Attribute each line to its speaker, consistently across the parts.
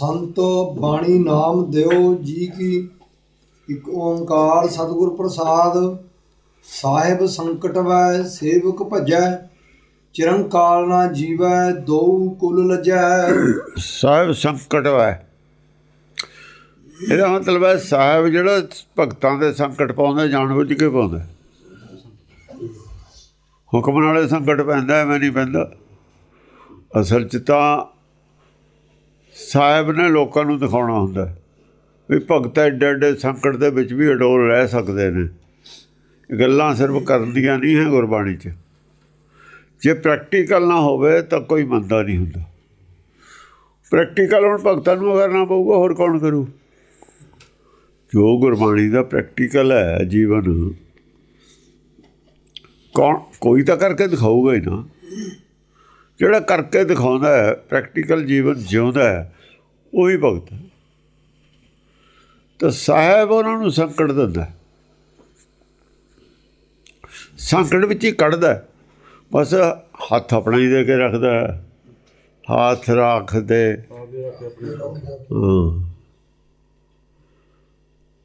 Speaker 1: ਸੰਤ ਬਾਣੀ ਨਾਮ ਦਿਓ ਜੀ ਕੀ, ਇੱਕ ਓੰਕਾਰ ਸਤਿਗੁਰ ਪ੍ਰਸਾਦ, ਸਾਹਿਬ ਸੰਕਟ ਵੈ, ਸੇਵਕ ਭਜੈ, ਚਿਰੰਕਾਲ ਨਾ ਜੀਵੈ ਦੋ ਕੁਲ ਲਜੈ।
Speaker 2: ਸਾਹਿਬ ਸੰਕਟ ਹੈ ਇਹਦਾ ਮਤਲਬ ਹੈ ਸਾਹਿਬ ਜਿਹੜਾ ਭਗਤਾਂ ਦੇ ਸੰਕਟ ਪਾਉਂਦਾ, ਜਾਣਬੁੱਝ ਕੇ ਪਾਉਂਦਾ। ਹੁਕਮ ਨਾਲੇ ਸੰਕਟ ਪੈਂਦਾ, ਐਵੇਂ ਨਹੀਂ ਪੈਂਦਾ। ਅਸਲ 'ਚ ਤਾਂ ਸਾਹਿਬ ਨੇ ਲੋਕਾਂ ਨੂੰ ਦਿਖਾਉਣਾ ਹੁੰਦਾ ਵੀ ਭਗਤ ਐਡੇ ਐਡੇ ਸੰਕਟ ਦੇ ਵਿੱਚ ਵੀ ਅਡੋਲ ਰਹਿ ਸਕਦੇ ਨੇ। ਗੱਲਾਂ ਸਿਰਫ ਕਰਨ ਦੀਆਂ ਨਹੀਂ ਹੈ ਗੁਰਬਾਣੀ 'ਚ। ਜੇ ਪ੍ਰੈਕਟੀਕਲ ਨਾ ਹੋਵੇ ਤਾਂ ਕੋਈ ਮੰਨਦਾ ਨਹੀਂ ਹੁੰਦਾ। ਪ੍ਰੈਕਟੀਕਲ ਹੁਣ ਭਗਤਾਂ ਨੂੰ ਕਰਨਾ ਪਊਗਾ, ਹੋਰ ਕੌਣ ਕਰੂ? ਜੋ ਗੁਰਬਾਣੀ ਦਾ ਪ੍ਰੈਕਟੀਕਲ ਹੈ ਜੀਵਨ, ਕੌਣ ਕੋਈ ਤਾਂ ਕਰਕੇ ਦਿਖਾਊਗਾ ਹੀ ਨਾ। ਜਿਹੜਾ ਕਰਕੇ ਦਿਖਾਉਂਦਾ ਹੈ ਪ੍ਰੈਕਟੀਕਲ ਜੀਵਨ ਜਿਉਂਦਾ ਹੈ, ਉਹੀ ਭਗਤ ਹੈ। ਤਾਂ ਸਾਹਿਬ ਉਹਨਾਂ ਨੂੰ ਸੰਕਟ ਦਿੰਦਾ ਸੰਕਟ ਵਿੱਚ ਹੀ ਕੱਢਦਾ ਬਸ ਹੱਥ ਆਪਣਾ ਹੀ ਦੇ ਕੇ ਰੱਖਦਾ ਹੱਥ ਰੱਖ ਦੇ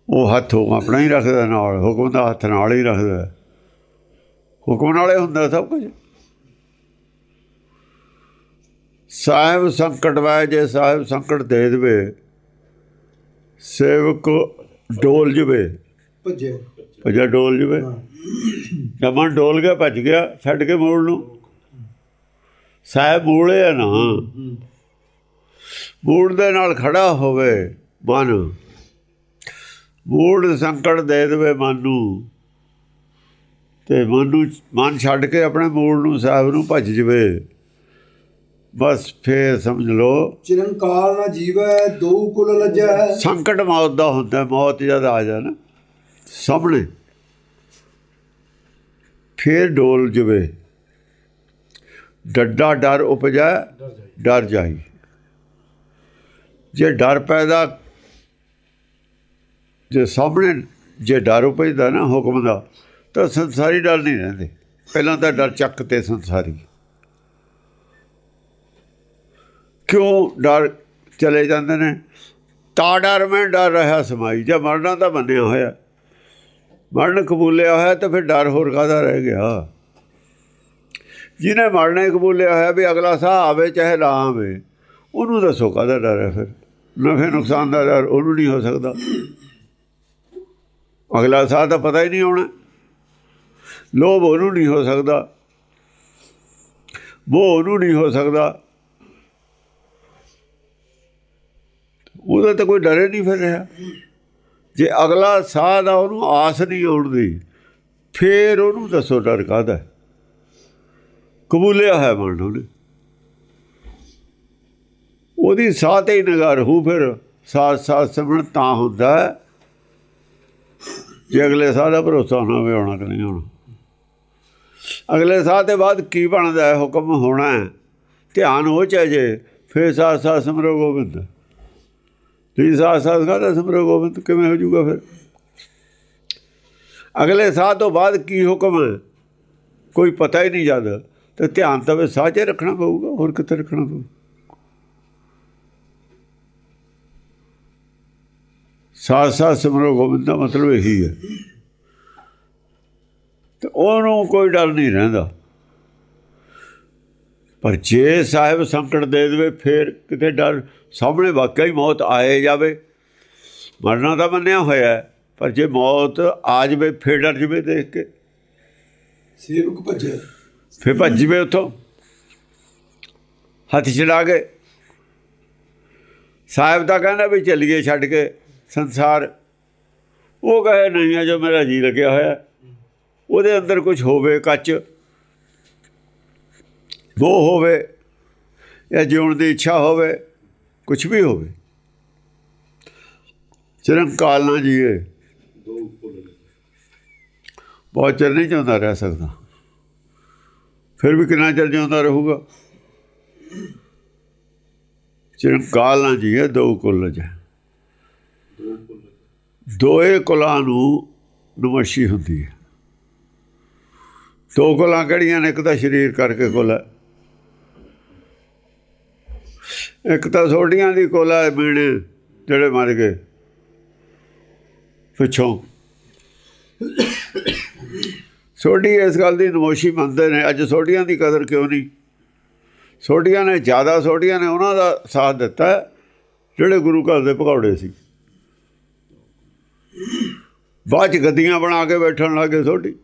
Speaker 2: ਉਹ ਹੱਥ ਆਪਣਾ ਹੀ ਰੱਖਦਾ ਨਾਲ, ਹੁਕਮ ਦਾ ਹੱਥ ਨਾਲ ਹੀ ਰੱਖਦਾ ਹੁਕਮ ਨਾਲੇ ਹੁੰਦਾ ਸਭ ਕੁਝ। ਸਾਹਿਬ ਸੰਕਟ ਵੈ ਜੇ ਸਾਹਿਬ ਸੰਕਟ ਦੇ ਦੇਵੇ ਸੇਵਕ ਡੋਲ ਜਵੇ।
Speaker 1: ਭਜੈ।
Speaker 2: ਭਜਾ ਡੋਲ ਜਵੇ। ਜਮਨ ਡੋਲ ਗਿਆ ਭੱਜ ਗਿਆ ਛੱਡ ਕੇ ਮੋੜ ਨੂੰ ਸਾਹਿਬ ਮੂਲੇ ਆ ਨਾ ਮੂੜ ਦੇ ਨਾਲ ਖੜਾ ਹੋਵੇ ਮਨ। ਮੂੜ ਸੰਕਟ ਦੇ ਦੇਵੇ ਮਨ ਨੂੰ। ਤੇ ਮਨ ਨੂੰ ਮਨ ਛੱਡ ਕੇ ਆਪਣੇ ਮੂੜ ਨੂੰ ਸਾਹਿਬ ਨੂੰ ਭੱਜ ਜਵੇ। ਬਸ ਫੇਰ ਸਮਝ ਲਓ।
Speaker 1: ਚਿਰੰਕਾਲ ਨਾ ਜੀਵੈ ਦੋ ਕੁਲ ਲਜੈ।
Speaker 2: ਸੰਕਟ ਮੌਤ ਦਾ ਹੁੰਦਾ ਮੌਤ ਜਦ ਆ ਜਾ ਨਾ ਸਾਹਮਣੇ। ਫੇਰ ਡੋਲ ਜਵੇ। ਡੱਡਾ ਡਰ ਉਪਜਾ ਡਰ ਜਾਈ। ਜੇ ਡਰ ਪੈਦਾ ਜੇ ਸਾਹਮਣੇ ਜੇ ਡਰ ਉਪਜਦਾ ਨਾ ਹੁਕਮ ਦਾ ਤਾਂ ਸੰਸਾਰੀ ਡਰ ਨਹੀਂ ਰਹਿੰਦੇ। ਪਹਿਲਾਂ ਤਾਂ ਡਰ ਚੱਕ ਤੇ ਸੰਸਾਰੀ। ਕਿਉਂ ਡਰ ਚਲੇ ਜਾਂਦੇ ਨੇ? ਤਾਂ ਡਰ ਮੈਂ ਡਰ ਰਿਹਾ ਸਮਾਈ। ਜੇ ਮਰਨਾ ਤਾਂ ਮੰਨਿਆ ਹੋਇਆ। ਮਰਨ ਕਬੂਲਿਆ ਹੋਇਆ ਤਾਂ ਫਿਰ ਡਰ ਹੋਰ ਕਾਹਦਾ ਰਹਿ ਗਿਆ? ਜਿਹਨੇ ਮਰਨੇ ਕਬੂਲਿਆ ਹੋਇਆ ਵੀ ਅਗਲਾ ਸਾਹ ਆਵੇ ਚਾਹੇ ਨਾ ਆਵੇ, ਉਹਨੂੰ ਦੱਸੋ ਕਾਹਦਾ ਡਰ ਹੈ ਫਿਰ? ਨਫੇ ਨੁਕਸਾਨ ਦਾ ਡਰ ਉਹਨੂੰ ਨਹੀਂ ਹੋ ਸਕਦਾ। ਅਗਲਾ ਸਾਹ ਤਾਂ ਪਤਾ ਹੀ ਨਹੀਂ ਆਉਣਾ। ਲੋਭ ਉਹਨੂੰ ਨਹੀਂ ਹੋ ਸਕਦਾ। ਮੋਹ ਉਹਨੂੰ ਨਹੀਂ ਹੋ ਸਕਦਾ। ਉਹਦਾ ਤਾਂ ਕੋਈ ਡਰੇ ਨਹੀਂ ਫਿਰ ਰਿਹਾ। ਜੇ ਅਗਲਾ ਸਾਹ ਦਾ ਉਹਨੂੰ ਆਸ ਨਹੀਂ ਉੜਦੀ ਫੇਰ ਉਹਨੂੰ ਦੱਸੋ ਡਰ ਕਾਹਦਾ। ਕਬੂਲਿਆ ਹੈ ਮਨ ਉਹਨੇ। ਉਹਦੀ ਸਾਹ ਤੇ ਹੀ ਨਿਗਾਹ ਰਹੂ ਫਿਰ। ਸਾਥ ਸਾਥ ਸਿਮਰਨ ਤਾਂ ਹੁੰਦਾ ਜੇ ਅਗਲੇ ਸਾਹ ਦਾ ਭਰੋਸਾ ਨਾ ਹੋਵੇ ਆਉਣਾ ਕਿ ਨਹੀਂ ਆਉਣਾ। ਅਗਲੇ ਸਾਹ ਦੇ ਬਾਅਦ ਕੀ ਬਣਦਾ ਹੈ, ਹੁਕਮ ਹੋਣਾ ਹੈ। ਧਿਆਨ ਹੋ ਚਾਹੇ ਜੇ, ਫਿਰ ਸਾਥ ਸਾਥ ਸਿਮਰੋ ਗੋਬਿੰਦ। ਤੁਸੀਂ ਸਾਥ ਸਾਥ ਕਾਹਦਾ ਸਿਮਰੋ ਗੋਬਿੰਦ, ਕਿਵੇਂ ਹੋ ਜਾਊਗਾ ਫਿਰ? ਅਗਲੇ ਸਾਹ ਤੋਂ ਬਾਅਦ ਕੀ ਹੁਕਮ ਹੈ? ਕੋਈ ਪਤਾ ਹੀ ਨਹੀਂ ਜਦ ਤੇ ਧਿਆਨ ਤਾਂ ਵੇ ਸਾਹ 'ਚ ਰੱਖਣਾ ਪਊਗਾ, ਹੋਰ ਕਿੱਥੇ ਰੱਖਣਾ ਪਊ? ਸਾਥ ਸਾਥ ਸਿਮਰੋ ਗੋਬਿੰਦ ਦਾ ਮਤਲਬ ਇਹੀ ਹੈ। ਤੇ ਉਹਨੂੰ ਕੋਈ ਡਰ ਨਹੀਂ ਰਹਿੰਦਾ। ਪਰ ਜੇ ਸਾਹਿਬ ਸੰਕਟ ਦੇ ਦੇਵੇ, ਫਿਰ ਕਿਤੇ ਡਰ ਸਾਹਮਣੇ ਵਾਕਿਆ ਹੀ ਮੌਤ ਆਏ ਜਾਵੇ। ਮਰਨਾ ਤਾਂ ਮੰਨਿਆ ਹੋਇਆ ਹੈ, ਪਰ ਜੇ ਮੌਤ ਆ ਜਾਵੇ ਫਿਰ ਡਰ ਜਾਵੇ ਦੇਖ ਕੇ।
Speaker 1: ਸੇਵਕ ਭਜੈ
Speaker 2: ਫਿਰ ਭੱਜ ਜਵੇ ਉੱਥੋਂ। ਹੱਥ ਛਡਾ ਕੇ। ਸਾਹਿਬ ਤਾਂ ਕਹਿੰਦਾ ਵੀ ਚੱਲੀਏ ਛੱਡ ਕੇ ਸੰਸਾਰ। ਉਹ ਕਹੇ ਨਹੀਂ ਆ ਜੋ ਮੇਰਾ ਜੀ ਲੱਗਿਆ ਹੋਇਆ। ਉਹਦੇ ਅੰਦਰ ਕੁਝ ਹੋਵੇ ਕੱਚ। ਉਹ ਹੋਵੇ ਜਾਂ ਜਿਉਣ ਦੀ ਇੱਛਾ ਹੋਵੇ ਕੁਝ ਵੀ ਹੋਵੇ। ਚਿਰੰਕਾਲ ਨਾ ਜੀਏ। ਬਹੁਤ ਚਿਰ ਨਹੀਂ ਜਿਉਂਦਾ ਰਹਿ ਸਕਦਾ। ਫਿਰ ਵੀ ਕਿੰਨਾ ਚਿਰ ਜਿਉਂਦਾ ਰਹੂਗਾ? ਚਿਰੰਕਾਲ ਨਾ ਜੀਏ, ਦੋ ਕੁੱਲ ਜਾ ਦੋਏ ਕੁਲਾਂ ਨੂੰ ਨਮਸ਼ੀ ਹੁੰਦੀ ਹੈ। ਦੋ ਕੁਲਾਂ ਕਿਹੜੀਆਂ ਨੇ? ਇੱਕ ਤਾਂ ਸਰੀਰ ਕਰਕੇ ਕੁਲ ਹੈ। ਇੱਕ ਤਾਂ ਸੋਡੀਆਂ ਦੀ ਕੋਲਾ ਮੀਣੇ ਜਿਹੜੇ ਮਰ ਗਏ। ਪਿੱਛੋਂ। ਸੋਢੀ ਇਸ ਗੱਲ ਦੀ ਨਮੋਸ਼ੀ ਮੰਨਦੇ ਨੇ, ਅੱਜ ਸੋਢੀਆਂ ਦੀ ਕਦਰ ਕਿਉਂ ਨਹੀਂ? ਸੋਢੀਆਂ ਨੇ ਜ਼ਿਆਦਾ ਸੋਢੀਆਂ ਨੇ ਉਹਨਾਂ ਦਾ ਸਾਥ ਦਿੱਤਾ, ਜਿਹੜੇ ਗੁਰੂ ਘਰ ਦੇ ਭਗੌੜੇ ਸੀ। ਬਾਅਦ ਚ ਗੱਦੀਆਂ ਬਣਾ ਕੇ ਬੈਠਣ ਲੱਗੇ ਸੋਢੀ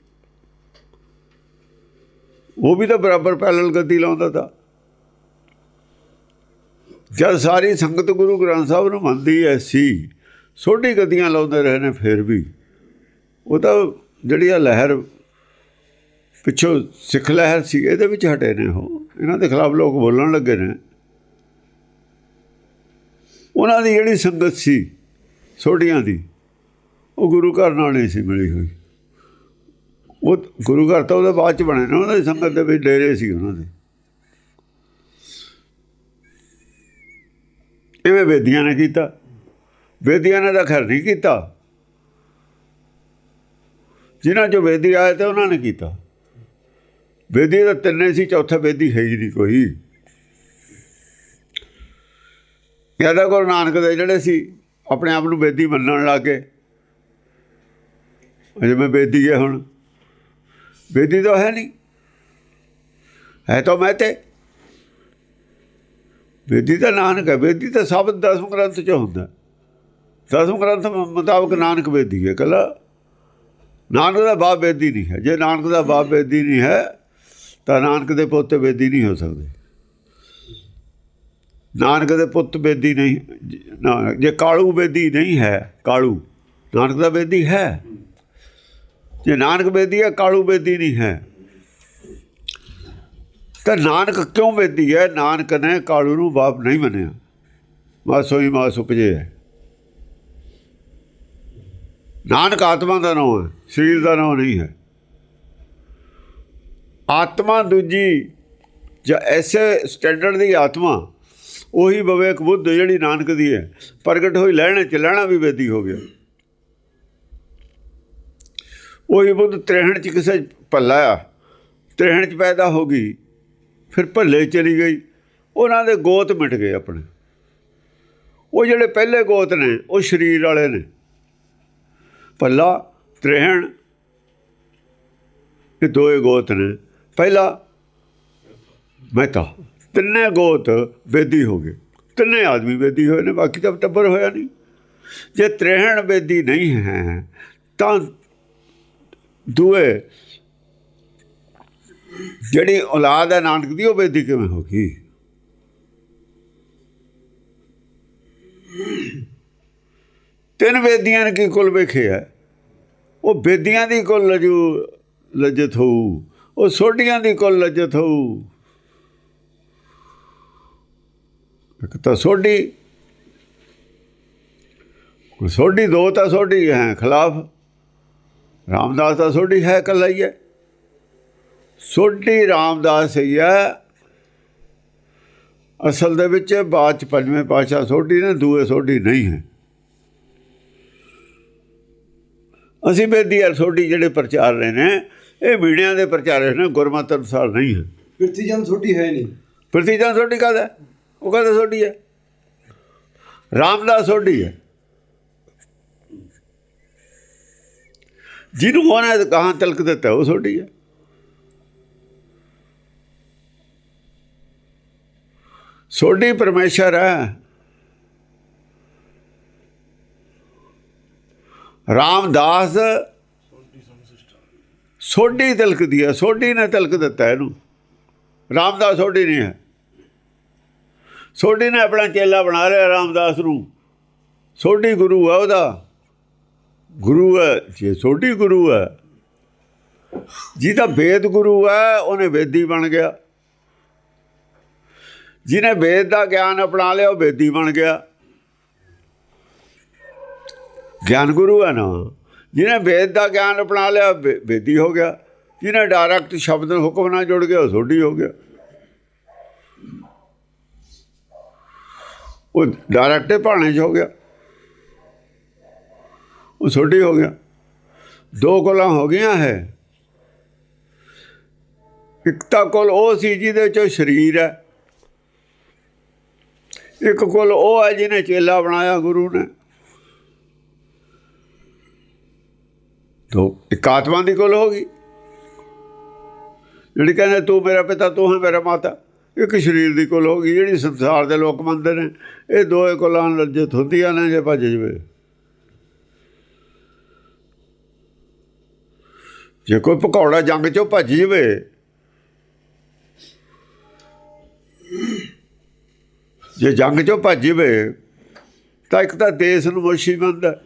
Speaker 2: ਉਹ ਵੀ ਤਾਂ ਬਰਾਬਰ ਪੈਲਲ ਗੱਦੀ ਲਾਉਂਦਾ ਤਾ। ਜਦ ਸਾਰੀ ਸੰਗਤ ਗੁਰੂ ਗ੍ਰੰਥ ਸਾਹਿਬ ਨੂੰ ਮੰਨਦੀ ਐ ਸੀ ਛੋਟੀ ਗੱਦੀਆਂ ਲਾਉਂਦੇ ਰਹੇ ਨੇ ਫਿਰ ਵੀ। ਉਹ ਤਾਂ ਜਿਹੜੀ ਆ ਲਹਿਰ ਪਿੱਛੋਂ ਸਿੱਖ ਲਹਿਰ ਸੀ, ਇਹਦੇ ਵਿੱਚ ਹਟੇ ਨੇ ਉਹ। ਇਹਨਾਂ ਦੇ ਖਿਲਾਫ ਲੋਕ ਬੋਲਣ ਲੱਗੇ ਨੇ। ਉਹਨਾਂ ਦੀ ਜਿਹੜੀ ਸੰਗਤ ਸੀ ਛੋਟੀਆਂ ਦੀ, ਉਹ ਗੁਰੂ ਘਰ ਨਾਲ ਨਹੀਂ ਸੀ ਮਿਲੀ ਹੋਈ। ਉਹ ਗੁਰੂ ਘਰ ਤਾਂ ਉਹਦੇ ਬਾਅਦ ਚ ਬਣੇ ਨੇ, ਉਹਨਾਂ ਦੀ ਸੰਗਤ ਦੇ ਵਿੱਚ ਡੇਰੇ ਸੀ ਉਹਨਾਂ ਦੇ। ਇਵੇਂ ਵੇਦੀਆਂ ਨੇ ਕੀਤਾ। ਵੇਦੀਆਂ ਨੇ ਤਾਂ ਖੈਰ ਨਹੀਂ ਕੀਤਾ। ਜਿਨ੍ਹਾਂ ਚੋਂ ਵੇਦੀ ਆਏ ਤੇ ਉਹਨਾਂ ਨੇ ਕੀਤਾ। ਵੇਦੀ ਤਾਂ ਤਿੰਨੇ ਸੀ, ਚੌਥਾ ਵੇਦੀ ਹੈ ਹੀ ਨਹੀਂ ਕੋਈ। ਯਾਦਾ ਗੁਰੂ ਨਾਨਕ ਦੇ ਜਿਹੜੇ ਸੀ, ਆਪਣੇ ਆਪ ਨੂੰ ਵੇਦੀ ਮੰਨਣ ਲੱਗੇ। ਅਜੇ ਮੈਂ ਵੇਦੀ ਹੈ ਹੁਣ। ਵੇਦੀ ਤਾਂ ਹੈ ਨਹੀਂ। ਹੈ ਤਾਂ ਮੈਂ ਤੇ। ਵੇਦੀ ਤਾਂ ਨਾਨਕ ਹੈ, ਵੇਦੀ ਤਾਂ ਸਭ ਦਸਮ ਗ੍ਰੰਥ ਚ ਹੁੰਦਾ। ਦਸਮ ਗ੍ਰੰਥ ਮੁਤਾਬਕ ਨਾਨਕ ਵੇਦੀ ਹੈ ਕਲਾ ਨਾਨਕ ਦਾ ਬਾਪ ਵੇਦੀ ਨਹੀਂ ਹੈ। ਜੇ ਨਾਨਕ ਦਾ ਬਾਪ ਵੇਦੀ ਨਹੀਂ ਹੈ, ਤਾਂ ਨਾਨਕ ਦੇ ਪੁੱਤ ਵੇਦੀ ਨਹੀਂ ਹੋ ਸਕਦੇ। ਨਾਨਕ ਦੇ ਪੁੱਤ ਵੇਦੀ ਨਹੀਂ ਜੇ ਕਾਲੂ ਵੇਦੀ ਨਹੀਂ ਹੈ, ਕਾਲੂ, ਨਾਨਕ ਦਾ ਵੇਦੀ ਹੈ। ਜੇ ਨਾਨਕ ਵੇਦੀ ਹੈ, ਕਾਲੂ ਵੇਦੀ ਨਹੀਂ ਹੈ। ਤਾਂ ਨਾਨਕ ਕਿਉਂ ਵੇਦੀ ਹੈ ਨਾਨਕ ਨੇ ਕਾਲੂ ਨੂੰ ਬਾਪ ਨਹੀਂ ਮੰਨਿਆ। ਮਾਸੋ ਹੀ ਮਾਸ ਉਪਜੇ ਹੈ ਨਾਨਕ ਆਤਮਾ ਦਾ ਨਾਮ ਹੈ ਸਰੀਰ ਦਾ ਨਾਮ ਨਹੀਂ ਹੈ। ਆਤਮਾ ਦੂਜੀ ਜਾਂ ਐਸੇ ਸਟੈਂਡਰਡ ਦੀ ਆਤਮਾ, ਉਹੀ ਵਿਵੇਕ ਬੁੱਧ ਜਿਹੜੀ ਨਾਨਕ ਦੀ ਹੈ ਪ੍ਰਗਟ ਹੋਈ ਲੈਣੇ ਚ ਲੈਣਾ ਵੀ ਵੇਦੀ ਹੋ ਗਿਆ। ਉਹੀ ਬੁੱਧ ਤ੍ਰਹਿਣ ਚ ਕਿਸੇ ਭੱਲਾ ਆ। ਤ੍ਰਹਿਣ ਚ ਪੈਦਾ ਹੋ ਗਈ। ਫਿਰ ਭੱਲੇ ਚਲੀ ਗਈ। ਉਹਨਾਂ ਦੇ ਗੋਤ ਮਿਟ ਗਏ ਆਪਣੇ। ਉਹ ਜਿਹੜੇ ਪਹਿਲੇ ਗੋਤ ਨੇ, ਉਹ ਸਰੀਰ ਵਾਲੇ ਨੇ। ਭੱਲਾ, ਤ੍ਰਹਿਣ, ਇਹ ਦੋਏ ਗੋਤ ਨੇ। ਪਹਿਲਾ ਮਹਿਤਾ। ਤਿੰਨੇ ਗੋਤ ਵੇਦੀ ਹੋ ਗਏ। ਤਿੰਨੇ ਆਦਮੀ ਵੇਦੀ ਹੋਏ ਨੇ, ਬਾਕੀ ਤਾਂ ਟੱਬਰ ਹੋਇਆ ਨਹੀਂ। ਜੇ ਤ੍ਰਹਿਣ ਵੇਦੀ ਨਹੀਂ ਹੈ, ਤਾਂ ਦੂਏ ਜਿਹੜੀ ਔਲਾਦ ਹੈ ਨਾਨਕ ਦੀ, ਉਹ ਬੇਦੀ ਕਿਵੇਂ ਹੋ ਗਈ? ਤਿੰਨ ਵੇਦੀਆਂ ਨੇ ਕੀ ਕੁਲ ਵੇਖਿਆ ਉਹ ਵੇਦੀਆਂ ਦੀ ਕੁਲ ਲਜੂ, ਲਜਤ ਹੋਊ। ਉਹ ਸੋਢੀਆਂ ਦੀ ਕੁਲ ਲਜਤ ਹੋਊ। ਇੱਕ ਤਾਂ ਸੋਢੀ। ਸੋਢੀ ਦੋ ਤਾਂ ਸੋਢੀ ਹੈ, ਖਿਲਾਫ। ਰਾਮਦਾਸ ਦਾ ਸੋਢੀ ਹੈ, ਇਕੱਲਾ ਹੀ ਹੈ। ਸੋਢੀ ਰਾਮਦਾਸ ਹੀ ਹੈ। ਅਸਲ ਦੇ ਵਿੱਚ ਬਾਅਦ ਚ ਪੰਜਵੇਂ ਪਾਸ਼ਾ ਸੋਢੀ ਨੇ ਦੂਏ ਸੋਢੀ ਨਹੀਂ ਹੈ। ਅਸੀਂ ਬੇਦੀ ਸੋਢੀ ਜਿਹੜੇ ਪ੍ਰਚਾਰ ਰਹੇ ਨੇ ਇਹ ਮੀਡੀਆ ਦੇ ਪ੍ਰਚਾਰ ਨੇ ਗੁਰਮਤਿ ਅਨੁਸਾਰ ਨਹੀਂ ਹੈ।
Speaker 1: ਪ੍ਰਿਥੀ ਜਨ ਛੋਟੀ ਹੈ ਨਹੀਂ।
Speaker 2: ਪ੍ਰਤੀਜਾਨ ਸੋਢੀ ਕਾਹਦਾ? ਉਹ ਕਾਹਦਾ ਸੋਢੀ ਹੈ? ਰਾਮਦਾਸ ਸੋਢੀ ਹੈ। ਜਿਹਨੂੰ ਉਹਨੇ ਕਹਾਂ ਤਲਕ ਦਿੱਤਾ ਉਹ ਸੋਢੀ ਹੈ। ਸੋਢੀ ਪਰਮੇਸ਼ਰ ਹੈ। ਰਾਮਦਾਸ ਸੋਢੀ ਤਿਲਕ ਦੀ ਹੈ, ਸੋਢੀ ਨੇ ਤਿਲਕ ਦਿੱਤਾ ਇਹਨੂੰ। ਰਾਮਦਾਸ ਸੋਢੀ ਨਹੀਂ ਹੈ। ਸੋਢੀ ਨੇ ਆਪਣਾ ਚੇਲਾ ਬਣਾ ਲਿਆ ਰਾਮਦਾਸ ਨੂੰ। ਸੋਢੀ ਗੁਰੂ ਹੈ ਉਹਦਾ। ਗੁਰੂ ਹੈ, ਜੇ ਸੋਢੀ ਗੁਰੂ ਹੈ। ਜਿਹਦਾ ਵੇਦ ਗੁਰੂ ਹੈ, ਉਹਨੇ ਵੇਦੀ ਬਣ ਗਿਆ। ਜਿਹਨੇ ਵੇਦ ਦਾ ਗਿਆਨ ਅਪਣਾ ਲਿਆ, ਉਹ ਵੇਦੀ ਬਣ ਗਿਆ। ਗਿਆਨ ਗੁਰੂ ਹੈ ਨਾ। ਜਿਹਨੇ ਵੇਦ ਦਾ ਗਿਆਨ ਅਪਣਾ ਲਿਆ, ਵੇ- ਵੇਦੀ ਹੋ ਗਿਆ। ਜਿਹਨੇ ਡਾਇਰੈਕਟ ਸ਼ਬਦ ਨੂੰ ਹੁਕਮ ਨਾਲ ਜੁੜ ਗਿਆ, ਉਹ ਸੋਢੀ ਹੋ ਗਿਆ। ਉਹ ਡਾਇਰੈਕਟ ਭਾਣੇ 'ਚ ਹੋ ਗਿਆ। ਉਹ ਸੋਢੀ ਹੋ ਗਿਆ। ਦੋ ਕੋਲਾਂ ਹੋ ਗਈਆਂ ਹੈ। ਇੱਕ ਤਾਂ ਕੋਲ ਉਹ ਸੀ ਜਿਹਦੇ ਚੋਂ ਸਰੀਰ ਹੈ। ਇੱਕ ਕੁੱਲ ਉਹ ਹੈ ਜਿਹਨੇ ਚੇਲਾ ਬਣਾਇਆ ਗੁਰੂ ਨੇ। ਤੋ ਇੱਕ ਆਤਮਾ ਦੀ ਕੁੱਲ ਹੋ ਗਈ। ਜਿਹੜੀ ਕਹਿੰਦੇ ਤੂੰ ਮੇਰਾ ਪਿਤਾ, ਤੂੰ ਹੈ ਮੇਰਾ ਮਾਤਾ। ਇੱਕ ਸਰੀਰ ਦੀ ਕੁੱਲ ਹੋ ਗਈ, ਜਿਹੜੀ ਸੰਸਾਰ ਦੇ ਲੋਕ ਮੰਨਦੇ ਨੇ। ਇਹ ਦੋਏ ਕੁਲਾਂ ਲੱਜਤ ਹੁੰਦੀਆਂ ਨੇ, ਜੇ ਭੱਜ ਜਵੇ। ਜੇ ਕੋਈ ਪਕੌੜਾ ਜੰਗ ਚੋਂ ਭੱਜ ਜਵੇ ਜੇ ਜੰਗ ਚੋਂ ਭੱਜ ਜਵੇ ਤਾਂ ਇੱਕ ਤਾਂ ਦੇਸ਼ ਨੂੰ ਮੋਸ਼ੀ ਮੰਨਦਾ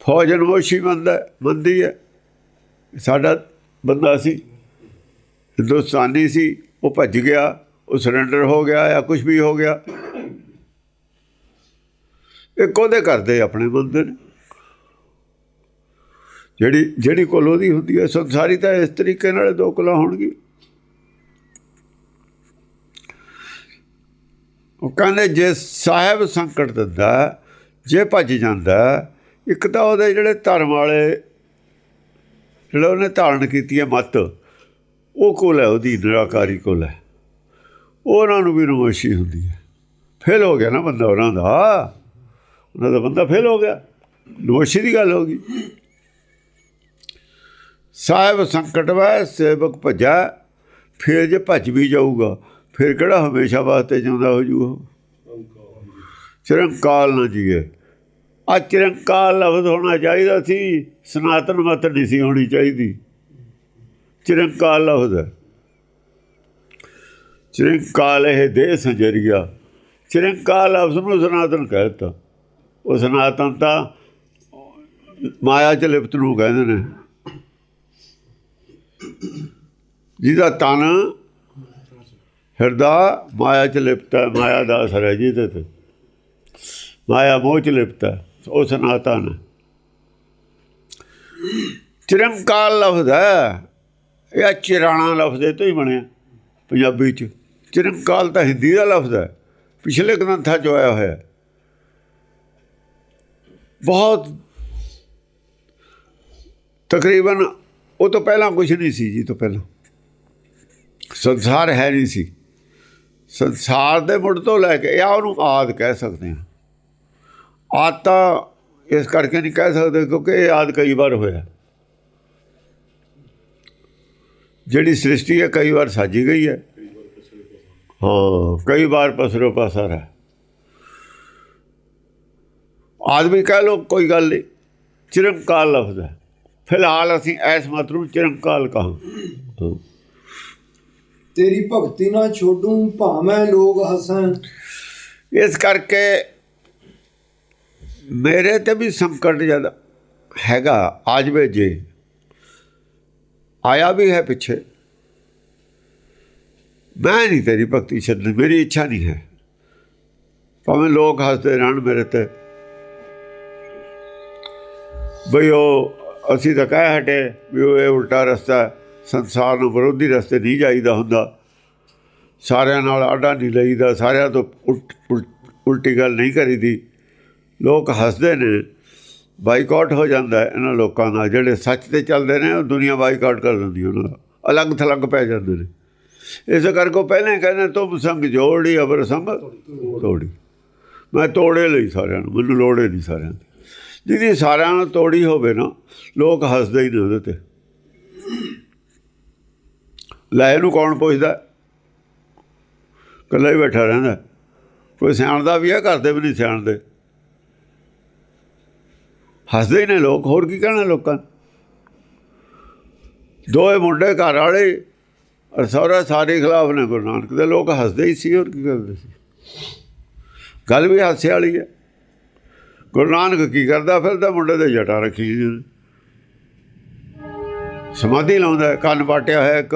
Speaker 2: ਫੌਜ ਨੂੰ ਮੋਸ਼ੀ ਮੰਨਦਾ ਮੰਨਦੀ ਹੈ। ਸਾਡਾ ਬੰਦਾ ਸੀ, ਹਿੰਦੁਸਤਾਨੀ ਸੀ, ਉਹ ਭੱਜ ਗਿਆ, ਉਹ ਸਰੈਂਡਰ ਹੋ ਗਿਆ ਜਾਂ ਕੁਝ ਵੀ ਹੋ ਗਿਆ। ਇਹ ਕੋਦੇ ਕਰਦੇ ਆਪਣੇ ਬੰਦੇ ਨੇ? ਜਿਹੜੀ ਜਿਹੜੀ ਕੋਲ ਉਹਦੀ ਹੁੰਦੀ ਹੈ, ਸੰਸਾਰੀ ਤਾਂ ਇਸ ਤਰੀਕੇ ਨਾਲ ਦੋ ਕੋਲਾਂ ਹੋਣਗੀ ਉਹ ਕਹਿੰਦੇ ਜੇ ਸਾਹਿਬ ਸੰਕਟ ਦਿੰਦਾ, ਜੇ ਭੱਜ ਜਾਂਦਾ, ਇੱਕ ਤਾਂ ਉਹਦੇ ਜਿਹੜੇ ਧਰਮ ਵਾਲੇ ਜਿਹੜਾ ਉਹਨੇ ਧਾਰਨ ਕੀਤੀ ਹੈ ਮਤ, ਉਹ ਕੋਲ ਹੈ, ਉਹਦੀ ਨਿਰਾਕਾਰੀ ਕੋਲ ਹੈ। ਉਹਨਾਂ ਨੂੰ ਵੀ ਨਮੋਸ਼ੀ ਹੁੰਦੀ ਹੈ। ਫੇਲ ਹੋ ਗਿਆ ਨਾ ਬੰਦਾ ਉਹਨਾਂ ਦਾ। ਉਹਨਾਂ ਦਾ ਬੰਦਾ ਫੇਲ ਹੋ ਗਿਆ। ਨਮੋਸ਼ੀ ਦੀ ਗੱਲ ਹੋ ਗਈ। ਸਾਹਿਬ ਸੰਕਟ ਵੈ, ਸੇਵਕ ਭਜਾ, ਫਿਰ ਜੇ ਭੱਜ ਵੀ ਜਾਊਗਾ ਫਿਰ ਕਿਹੜਾ ਹਮੇਸ਼ਾ ਵਾਸਤੇ ਜਿਉਂਦਾ ਹੋ ਜੂ ਚਿਰੰਕਾਲ ਨਾ ਜੀਏ। ਆ ਚਿਰੰਕਾਲ ਲਫ਼ਜ਼ ਹੋਣਾ ਚਾਹੀਦਾ ਸੀ, ਸਨਾਤਨ ਮਤ ਨਹੀਂ ਸੀ ਹੋਣੀ ਚਾਹੀਦੀ। ਚਿਰੰਕਾਲ ਲਫ਼ਜ਼ ਹੈ। ਚਿਰੰਕਾਲ ਇਹ ਦੇਹ ਸਜਰੀਆ ਚਿਰੰਕਾਲ ਲਫ਼ਜ਼ ਨੂੰ ਸਨਾਤਨ ਕਹਿਤਾ ਉਹ ਸਨਾਤਨ ਤਾਂ ਮਾਇਆ ਚ ਲਿਪਤ ਨੂੰ ਕਹਿੰਦੇ ਨੇ। ਜਿਹਦਾ ਤਨ ਹਿਰਦਾ ਮਾਇਆ ਚ ਲਿਪਤਾ ਹੈ, ਮਾਇਆ ਦਾ ਅਸਰ ਹੈ ਜੀ ਤੇ। ਮਾਇਆ ਮੋਹ ਚ ਲਿਪਤਾ ਹੈ, ਉਹ ਸਨਾਤਨ ਹੈ। ਚਿਰੰਕਾਲ ਲਫ਼ਜ਼ ਹੈ ਇਹ ਚਿਰਾਣਾ ਲਫ਼ਜ਼ ਇਹ ਤੋਂ ਹੀ ਬਣਿਆ ਪੰਜਾਬੀ ਚ। ਚਿਰੰਕਾਲ ਤਾਂ ਹਿੰਦੀ ਦਾ ਲਫ਼ਜ਼ ਹੈ ਪਿਛਲੇ ਗ੍ਰੰਥਾਂ ਚ ਆਇਆ ਹੋਇਆ। ਬਹੁਤ ਤਕਰੀਬਨ ਉਹ ਤੋਂ ਪਹਿਲਾਂ ਕੁਝ ਨਹੀਂ ਸੀ ਜੀ ਤੋਂ ਪਹਿਲਾਂ। ਸੰਸਾਰ ਹੈ ਨਹੀਂ ਸੀ। ਸੰਸਾਰ ਦੇ ਮੁੱਢ ਤੋਂ ਲੈ ਕੇ, ਜਾਂ ਉਹਨੂੰ ਆਦ ਕਹਿ ਸਕਦੇ ਹਾਂ। ਆਦ ਤਾਂ ਇਸ ਕਰਕੇ ਨਹੀਂ ਕਹਿ ਸਕਦੇ, ਕਿਉਂਕਿ ਇਹ ਆਦ ਕਈ ਵਾਰ ਹੋਇਆ। ਜਿਹੜੀ ਸ੍ਰਿਸ਼ਟੀ ਹੈ, ਕਈ ਵਾਰ ਸਾਜੀ ਗਈ ਹੈ। ਹਾਂ, ਕਈ ਵਾਰ ਪਸਰੋ ਪਸਰ ਹੈ ਆਦਮੀ ਕਹਿ ਲੋ ਕੋਈ ਗੱਲ ਨਹੀਂ। ਚਿਰੰਕਾਲ ਲਫ਼ਜ਼ ਹੈ। ਫਿਲਹਾਲ ਅਸੀਂ ਐਸ ਮਤਲਬ ਨੂੰ ਚਿਰੰਕਾਲ ਕਹਾਂ
Speaker 1: ਤੇਰੀ ਭਗਤੀ ਨਾ ਛੋਡੂ, ਭਾਵੇਂ ਲੋਕ ਹਸਣ।
Speaker 2: ਇਸ ਕਰਕੇ ਮੇਰੇ ਤੇ ਵੀ ਸੰਕਟ ਜਦ ਹੈਗਾ ਅੱਜ ਵੇ ਜੇ। ਆਇਆ ਵੀ ਹੈ ਪਿੱਛੇ। ਮੈਂ ਨਹੀਂ ਤੇਰੀ ਭਗਤੀ ਛੱਡਣੀ, ਮੇਰੀ ਇੱਛਾ ਨਹੀਂ ਹੈ। ਭਾਵੇਂ ਲੋਕ ਹੱਸਦੇ ਰਹਿਣ ਮੇਰੇ ਤੇ। ਬਈ ਉਹ, ਅਸੀਂ ਤਾਂ ਕਹਿ ਹਟੇ ਵੀ ਉਹ ਇਹ ਉਲਟਾ ਰਸਤਾ ਸੰਸਾਰ ਨੂੰ ਵਿਰੋਧੀ ਰਸਤੇ ਨਹੀਂ ਜਾਈਦਾ ਹੁੰਦਾ। ਸਾਰਿਆਂ ਨਾਲ ਆਡਾ ਨਹੀਂ ਲਈਦਾ, ਸਾਰਿਆਂ ਤੋਂ ਉਲਟ- ਉਲਟ- ਉਲਟੀ ਗੱਲ ਨਹੀਂ ਕਰੀਦੀ। ਲੋਕ ਹੱਸਦੇ ਨੇ, ਬਾਈਕਾਟ ਹੋ ਜਾਂਦਾ ਹੈ ਇਹਨਾਂ ਲੋਕਾਂ ਦਾ ਜਿਹੜੇ ਸੱਚ ਤੇ ਚੱਲਦੇ ਨੇ, ਉਹ ਦੁਨੀਆ ਬਾਈਕਾਟ ਕਰ ਦਿੰਦੀ ਉਹਨਾਂ ਦਾ। ਅਲੱਗ ਥਲੱਗ ਪੈ ਜਾਂਦੇ ਨੇ। ਇਸ ਕਰਕੇ ਉਹ ਪਹਿਲਾਂ ਹੀ ਕਹਿੰਦੇ ਤੁਮ ਸੰਗ ਜੋੜੀ, ਅਬਰ ਸੰਗ ਤੋੜੀ। ਮੈਂ ਤੋੜੇ ਲਈ ਸਾਰਿਆਂ ਨੂੰ, ਮੈਨੂੰ ਲੋੜੇ ਨਹੀਂ ਸਾਰਿਆਂ ਦੀ। ਜਿਹਦੀ ਸਾਰਿਆਂ ਨੂੰ ਤੋੜੀ ਹੋਵੇ ਨਾ, ਲੋਕ ਹੱਸਦੇ ਹੀ ਨੇ ਉਹਦੇ ਤੇ। ਲੈ ਇਹਨੂੰ ਕੌਣ ਪੁੱਛਦਾ? ਇਕੱਲਾ ਹੀ ਬੈਠਾ ਰਹਿੰਦਾ। ਕੋਈ ਸਿਆਣਦਾ ਵੀ ਹੈ ਕਰਦੇ ਵੀ ਨਹੀਂ ਸਿਆਣਦੇ ਹੱਸਦੇ ਹੀ ਨੇ ਲੋਕ, ਹੋਰ ਕੀ ਕਹਿਣਾ ਲੋਕਾਂ? ਨੇ? ਦੋਏ ਮੁੰਡੇ ਘਰ ਵਾਲੇ, ਔਰ ਸਹੁਰਾ ਸਾਰੇ ਖਿਲਾਫ ਨੇ ਗੁਰੂ ਨਾਨਕ ਦੇ। ਲੋਕ ਹੱਸਦੇ ਹੀ ਸੀ, ਹੋਰ ਕੀ ਕਰਦੇ ਸੀ? ਗੱਲ ਵੀ ਹਾਸੇ ਵਾਲੀ ਹੈ ਗੁਰੂ ਨਾਨਕ ਕੀ ਕਰਦਾ ਫਿਰਦਾ? ਮੁੰਡੇ ਦੇ ਜਟਾ ਰੱਖੀ ਸਮਾਧੀ ਲਾਉਂਦਾ, ਕੰਨ ਪਾਟਿਆ ਹੋਇਆ ਇੱਕ।